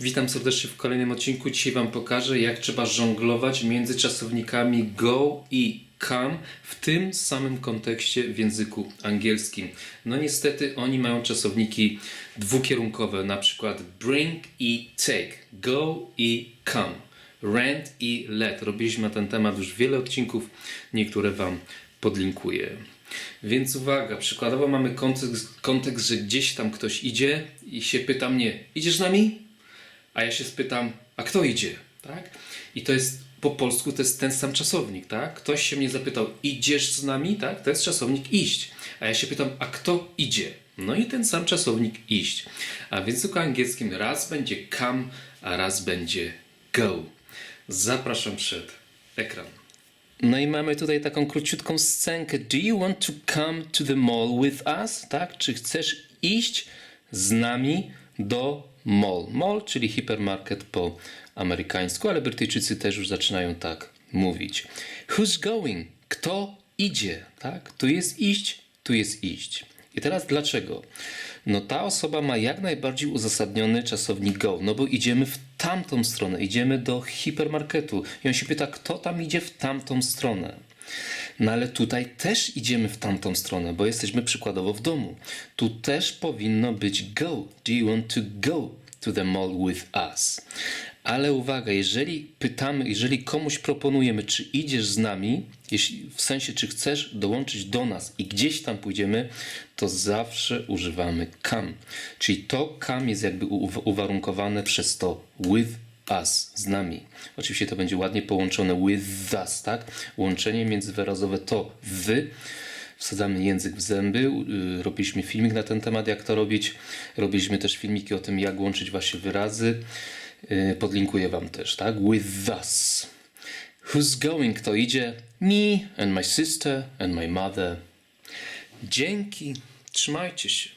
Witam serdecznie w kolejnym odcinku. Dzisiaj Wam pokażę, jak trzeba żonglować między czasownikami go i come w tym samym kontekście w języku angielskim. No niestety oni mają czasowniki dwukierunkowe, na przykład bring i take, go i come, rent i let. Robiliśmy na ten temat już wiele odcinków, niektóre Wam podlinkuję. Więc uwaga, przykładowo mamy kontekst, kontekst, że gdzieś tam ktoś idzie i się pyta mnie, idziesz z nami? A ja się spytam, a kto idzie? Tak? I to jest po polsku to jest ten sam czasownik, tak? Ktoś się mnie zapytał, idziesz z nami? Tak? To jest czasownik iść. A ja się pytam, a kto idzie? No i ten sam czasownik iść. A w języku angielskim raz będzie come, a raz będzie go. Zapraszam przed ekran. No i mamy tutaj taką króciutką scenkę. Do you want to come to the mall with us? Tak? Czy chcesz iść z nami do mall? Mall, czyli hipermarket po amerykańsku, ale Brytyjczycy też już zaczynają tak mówić. Who's going? Kto idzie? Tak? Tu jest iść, tu jest iść. I teraz dlaczego? No ta osoba ma jak najbardziej uzasadniony czasownik go, no bo idziemy w tamtą stronę, idziemy do hipermarketu i on się pyta, kto tam idzie w tamtą stronę. No ale tutaj też idziemy w tamtą stronę, bo jesteśmy przykładowo w domu. Tu też powinno być go. Do you want to go to the mall with us? Ale uwaga, jeżeli pytamy, jeżeli komuś proponujemy, czy idziesz z nami, jeśli, w sensie, czy chcesz dołączyć do nas i gdzieś tam pójdziemy, to zawsze używamy come. Czyli to come jest jakby uwarunkowane przez to with us, z nami. Oczywiście to będzie ładnie połączone with us, tak? Łączenie międzywyrazowe to wy. Wsadzamy język w zęby. y, Robiliśmy filmik na ten temat, jak to robić. Robiliśmy też filmiki o tym, jak łączyć właśnie wyrazy. Y, Podlinkuję Wam też, tak? With us. Who's going? Kto idzie? Me and my sister and my mother. Dzięki. Trzymajcie się.